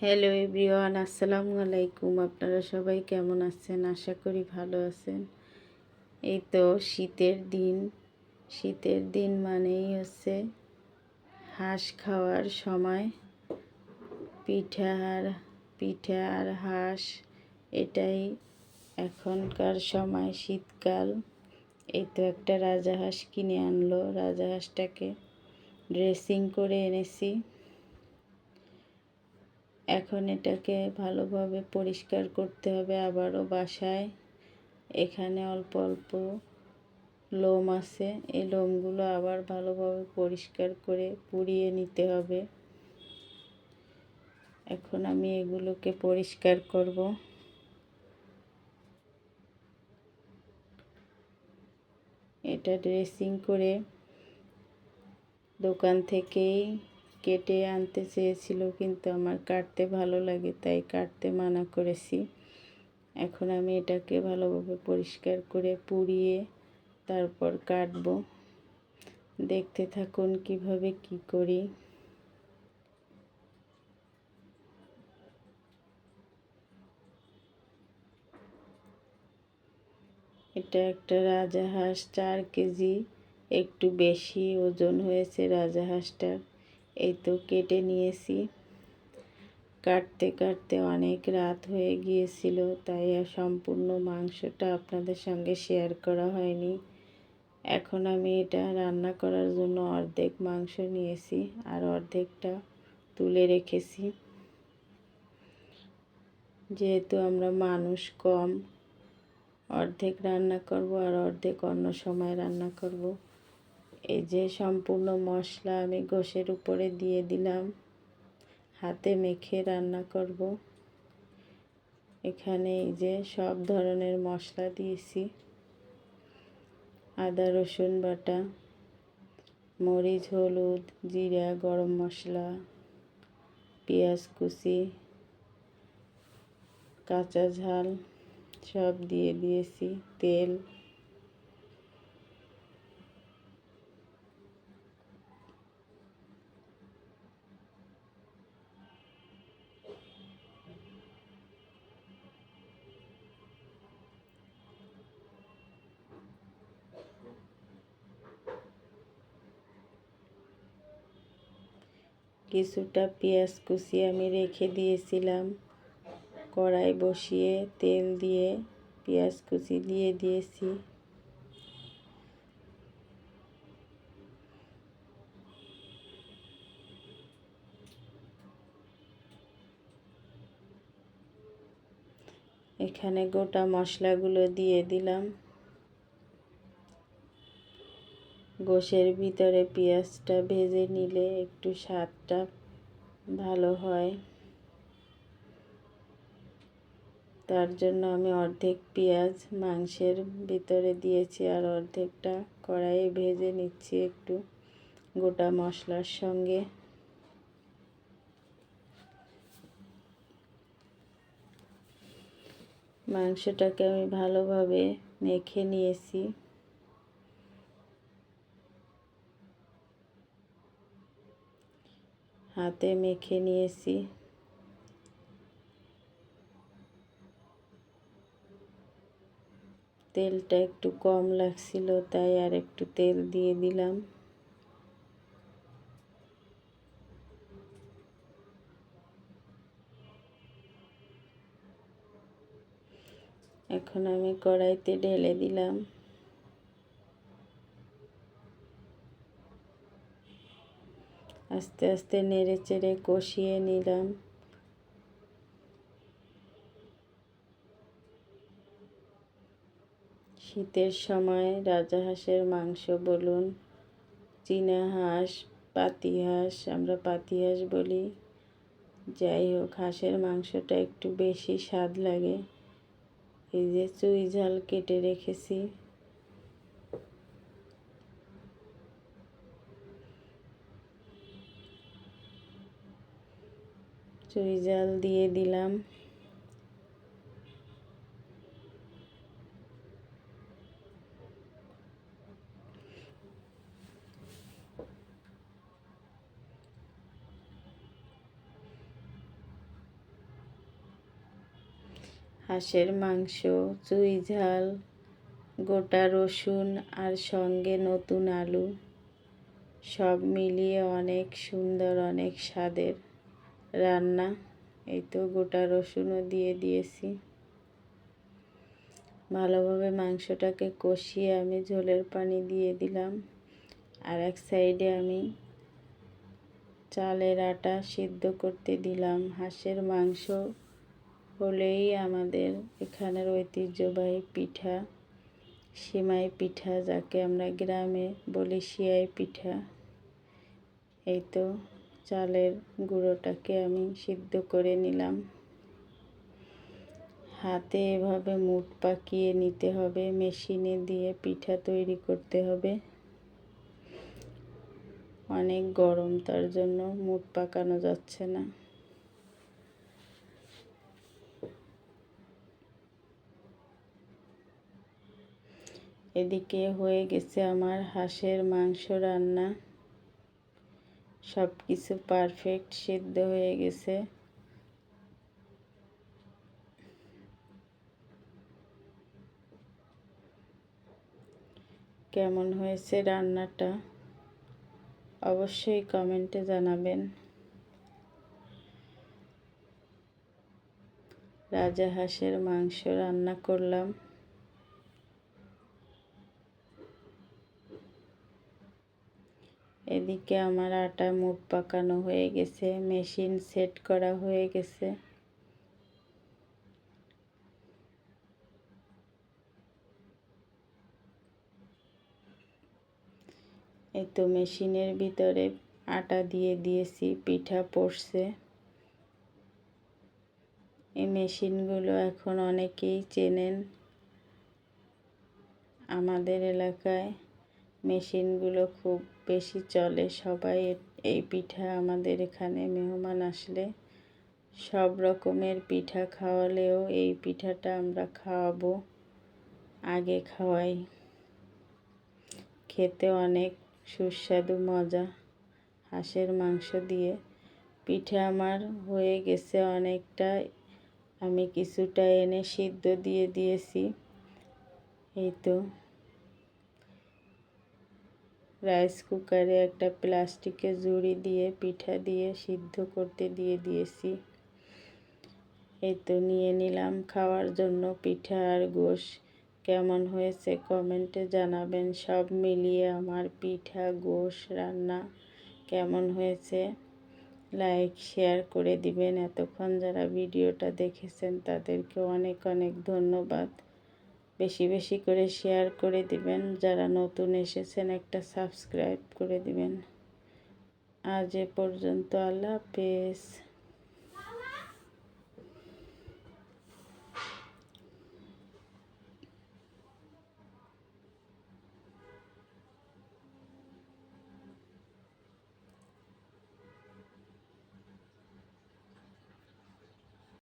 Hello everyone, আসসালামু আলাইকুম। আপনারা সবাই কেমন আছেন? আশা করি ভালো আছেন। এই তো শীতের দিন। শীতের দিন মানেই হচ্ছে হাঁস খাওয়ার সময়। পিঠা আর পিঠা আর হাঁস, এটাই এখনকার সময়, শীতকাল। এই তো একটা রাজাহাঁস কিনে আনলো। রাজাহাঁসটাকে ড্রেসিং করে এনেছি। এখন এটাকে ভালোভাবে পরিষ্কার করতে হবে আবারও বাসায়। এখানে অল্প অল্প লোম আছে। এই লোমগুলো আবার ভালোভাবে পরিষ্কার করে পুড়িয়ে নিতে হবে। এখন আমি এগুলোকে পরিষ্কার করব। এটা ড্রেসিং করে দোকান থেকেই কেটে আনতে চেয়েছিল, কিন্তু আমার কাটতে ভালো লাগে, তাই কাটতে মানা করেছি। এখন আমি এটাকে ভালোভাবে পরিষ্কার করে পুড়িয়ে তারপর কাটবো। দেখতে থাকুন কীভাবে কি করি। এটা একটা রাজাহাঁস, চার কেজি, একটু বেশি ওজন হয়েছে রাজাহাঁসটার। এই তো কেটে নিয়েছি। কাটতে কাটতে অনেক রাত হয়ে গিয়েছিল, তাই সম্পূর্ণ মাংসটা আপনাদের সঙ্গে শেয়ার করা হয়নি। এখন আমি এটা রান্না করার জন্য অর্ধেক মাংস নিয়েছি আর অর্ধেকটা তুলে রেখেছি। যেহেতু আমরা মানুষ কম, অর্ধেক রান্না করব আর অর্ধেক অন্য সময় রান্না করব। এই যে সম্পূর্ণ মশলা আমি গোশের উপরে দিয়ে দিলাম। হাতে মেখে রান্না করব। এখানে এই যে সব ধরনের মশলা দিয়েছি। আদা, রসুন বাটা, মরিচ, হলুদ, জিরা, গরম মশলা, পেঁয়াজ কুচি, কাঁচা ঝাল সব দিয়ে দিয়েছি। তেল কিছুটা পেঁয়াজ কুচি আমি রেখে দিয়েছিলাম। কড়াই বসিয়ে তেল দিয়ে পেঁয়াজ কুচি দিয়ে দিয়েছি। এখানে গোটা মশলাগুলো দিয়ে দিলাম। গোশের ভিতরে পেঁয়াজটা ভেজে নিলে একটু স্বাদটা ভালো হয়। তার জন্য আমি অর্ধেক পেঁয়াজ মাংসের ভিতরে দিয়েছি আর অর্ধেকটা কড়াইয়ে ভেজে নিচ্ছি একটু গোটা মশলার সঙ্গে। মাংসটাকে আমি ভালোভাবে মেখে নিয়েছি। হাতে মেখে নিয়েছি। তেলটা একটু কম লাগছিল, তাই আর একটু তেল দিয়ে দিলাম। এখন আমি কড়াইতে ঢেলে দিলাম। আস্তে আস্তে নেড়ে চেড়ে কষিয়ে নিলাম। শীতের সময় রাজাহাঁসের মাংস বলুন, চীনা হাঁস, পাতি হাঁস, আমরা পাতি হাঁস বলি। যাই হোক, হাঁসের মাংসটা একটু বেশি স্বাদ লাগে। এই যে চুই ঝাল কেটে রেখেছি। জাল দিয়ে দিলাম। হাঁসের মাংস, চুই ঝাল, গোটা রসুন আর সঙ্গে নতুন আলু, সব মিলিয়ে অনেক সুন্দর, অনেক স্বাদের। রান্না। এই তো গোটা রসুনও দিয়ে দিয়েছি। ভালোভাবে মাংসটাকে কষিয়ে আমি ঝোলের পানি দিয়ে দিলাম। আর এক সাইডে আমি চালের আটা সিদ্ধ করতে দিলাম। হাঁসের মাংস হলেই আমাদের এখানের ঐতিহ্যবাহী পিঠা, সিমাই পিঠা, যাকে আমরা গ্রামে বলি সিয়াই পিঠা। এই তো চালের গুঁড়োটাকে আমি সিদ্ধ করে নিলাম। হাতে এভাবে মুঠ পাকিয়ে নিতে হবে, মেশিনে দিয়ে পিঠা তৈরি করতে হবে। অনেক গরম, তার জন্য মুঠ পাকানো যাচ্ছে না। এদিকে হয়ে গেছে আমার হাঁসের মাংস রান্না। সব কিছু পারফেক্ট সিদ্ধ হয়ে গেছে। কেমন হয়েছে রান্নাটা? অবশ্যই কমেন্টে জানাবেন। রাজা হাঁসের মাংস রান্না করলাম। এদিকে আমার আটা মুট পাকানো হয়ে গেছে, মেশিন সেট করা হয়ে গেছে। এই তো মেশিনের ভিতরে আটা দিয়ে দিয়েছি, পিঠা পড়ছে। এই মেশিনগুলো এখন অনেকেই চেনেন আমাদের এলাকায়। মেশিনগুলো খুব বেশি চলে। সবাই এই পিঠা আমাদের এখানে মেহমান আসলে সব রকমের পিঠা খাওয়ালেও এই পিঠাটা আমরা খাওয়াবো, আগে খাওয়াই। খেতে অনেক সুস্বাদু মজা, হাঁসের মাংস দিয়ে। পিঠা আমার হয়ে গেছে অনেকটা, আমি কিছুটা এনে সিদ্ধ দিয়ে দিয়েছি। এই তো। রাইস কুকারে একটা প্লাস্টিকের জুড়ি দিয়ে, পিঠা দিয়ে সিদ্ধ করতে দিয়ে দিয়েছি। এই তো নিয়ে নিলাম খাওয়ার জন্য পিঠা আর গোশ। কেমন হয়েছে কমেন্টে জানাবেন। সব মিলিয়ে আমার পিঠা, গোশ রান্না কেমন হয়েছে? লাইক শেয়ার করে দিবেন। এতক্ষণ যারা ভিডিওটা দেখেছেন তাদেরকে অনেক অনেক ধন্যবাদ। বেশি বেশি করে শেয়ার করে দিবেন। যারা নতুন এসেছেন, একটা সাবস্ক্রাইব করে দিবেন। আজ এ পর্যন্ত আল্লাহ হাফেজ।